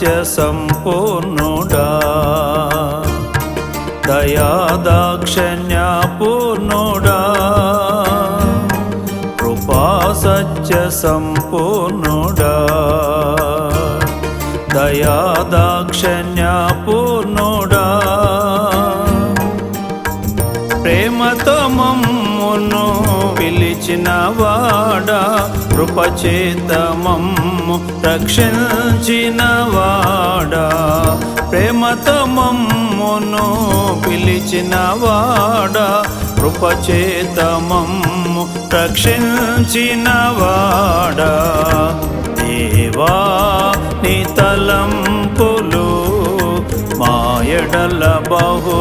సత్య సంపూర్ణుడా దయాదాక్షణ్య పూర్ణుడా కృపా సత్య సంపూర్ణుడా దయాదాక్షణ్య చిన్న వాడా కృపచేత మమ్ము రక్షించిన వాడా. ప్రేమతో మమ్మును పిలిచిన వాడా కృపచేత మమ్ము రక్షించిన వాడా. దేవా నీ తలంపులు మాయడల బహు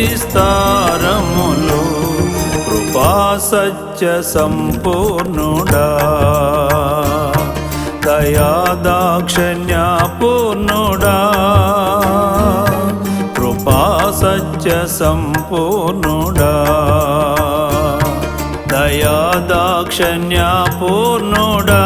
విస్తారములు కృపా సత్య సంపూర్ణుడా దయాదాక్షణ్య పూర్ణుడా కృపా సత్య సంపూర్ణుడా దయాదాక్షణ్య పూర్ణుడా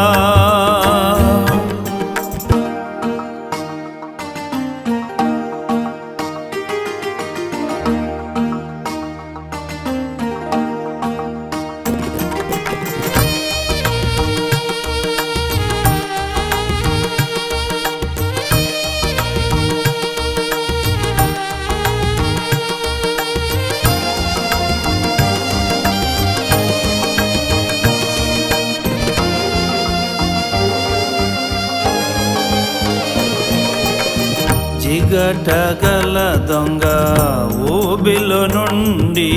జిగటగల దొంగ ఊబిలో నుండి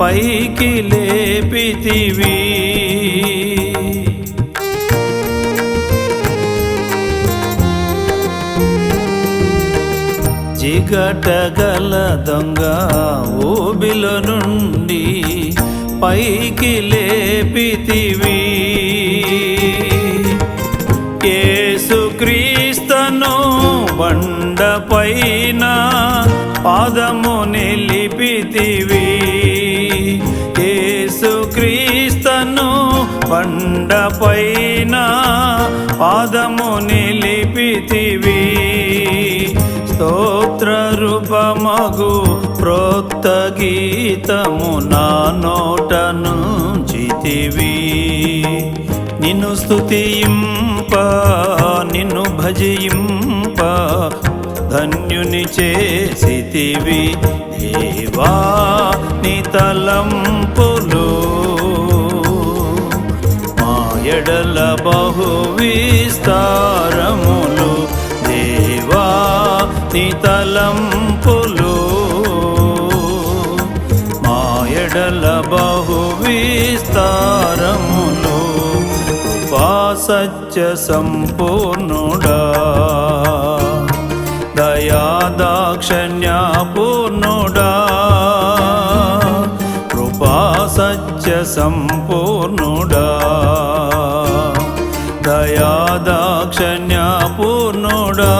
పైకి లేపితివి. జిగటగల దొంగ ఊబిలో నుండి పైకి లేపితివి. నిలిపితివి యేసుక్రీస్తను బండపైన పాదము నిలిపితివి. స్తోత్ర రూపమగు ప్రోక్త గీతము నా నోటను చితివి నిన్ను స్తుతింప నిన్ను భజయింప ధన్యుని చేసితివి. దేవా నీ తలంపులు మాయడల బహు విస్తారములు దేవా నీ తలంపులు మాయడల బహు విస్తారములు కృపా సంపూర్ణుడా. దాక్షణ్య పూర్ణుడా కృపా సత్య సంపూర్ణుడా. దయా దాక్షణ్య పూర్ణుడా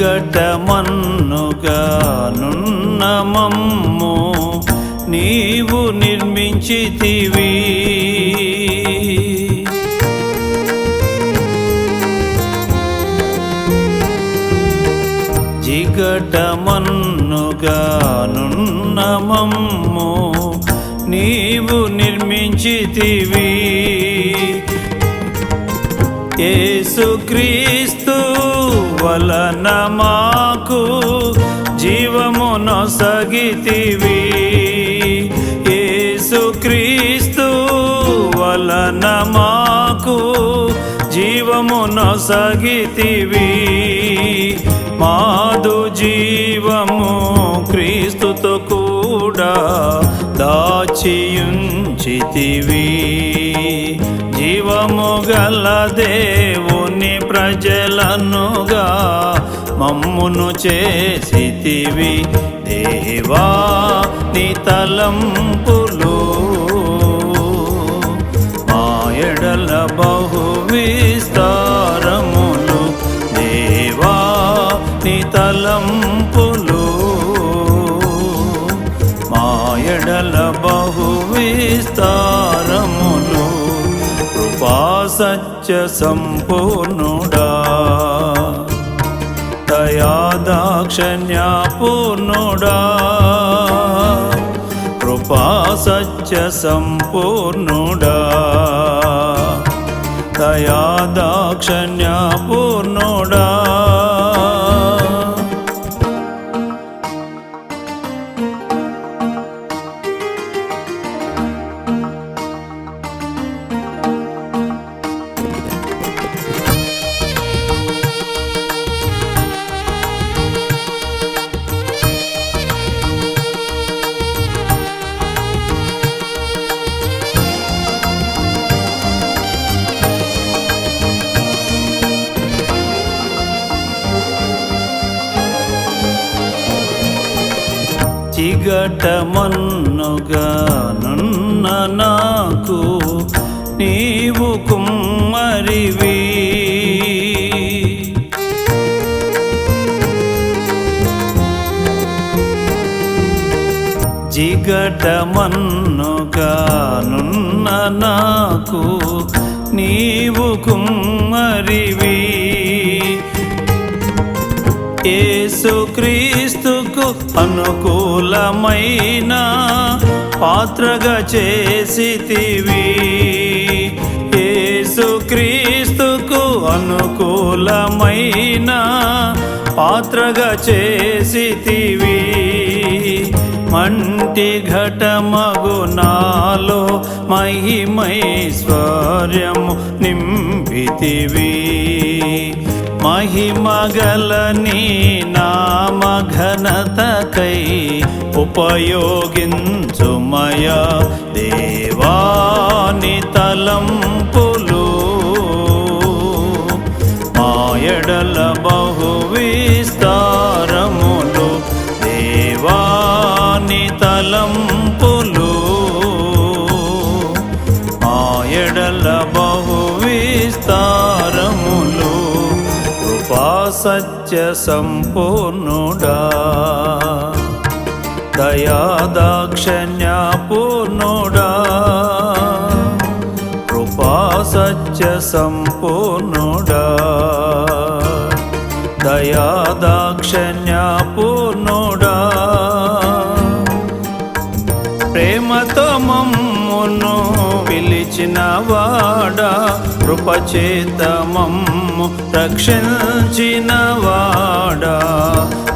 జిగట నున్న మమ్ము నీవు నిర్మించితివి. జిగట నున్న మమ్ము నీవు నిర్మించితివి. యేసుక్రీస్తు వలన మాకు జీవమునొసగితివి యేసుక్రీస్తు వలన మాకు జీవమున సగితివి మాదు జీవము క్రీస్తుతో కూడా దాచియుంచితివి. జీవము గల దేవు ప్రజలనుగా మమ్మును చేసితివి. దేవా నీ తలంపులు మాయడల బహు విస్తారములు దేవా నీ తలంపులు మాయడల బహు విస్తారములు కృపా సత్య సంపూర్ణుడా దయాదాక్షణ్యపూర్ణుడా కృపా సత్య సంపూర్ణుడా. దయా దయాదాక్షణ్యపూర్ణుడా చిగటమన్నుగా నున్న నాకు నీవు కుమ్మరివి. జిగటమన్నుగా నున్న నాకు నీవు కుమ్మరివి. నీకు అనుకూలమైన పాత్రగా చేసితివి. యేసుక్రీస్తుకు అనుకూలమైన పాత్రగా చేసితివి. మంటి ఘటమగు నాలో మహిమైశ్వర్యము నింపితివి. మహిమగలని నామఘనతకై నామ ఉపయోగించుమయ దేవాని తలం సత్య సంపూర్ణుడా దయాదాక్షణ్యపూర్ణుడా. కృపా సత్య సంపూర్ణుడా దయాదాక్షణ్యపూర్ణుడా. ప్రేమతో మమ్మును పిలిచిన వాడా. కృపచేత మమ్ము రక్షించిన వాడా.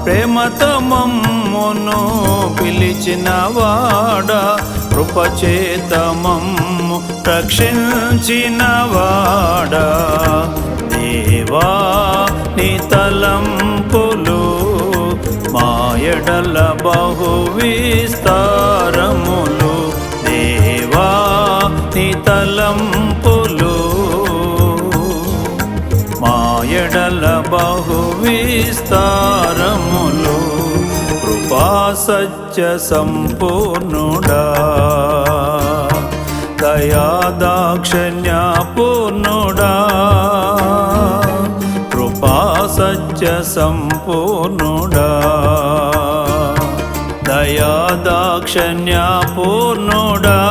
ప్రేమతో మమ్మును పిలిచిన వాడా. కృపచేత మమ్ము రక్షించిన వాడా. దేవా నీ తలంపులు మాయడల బహు విస్తారములు దేవా నీ తలంపులు ఎడల బహు విస్తారములు కృపా సత్య సంపూర్ణుడా. దయాదాక్షణ్యపూర్ణుడా. కృపా సత్య సంపూర్ణుడా. దయాదాక్షణ్యపూర్ణుడా.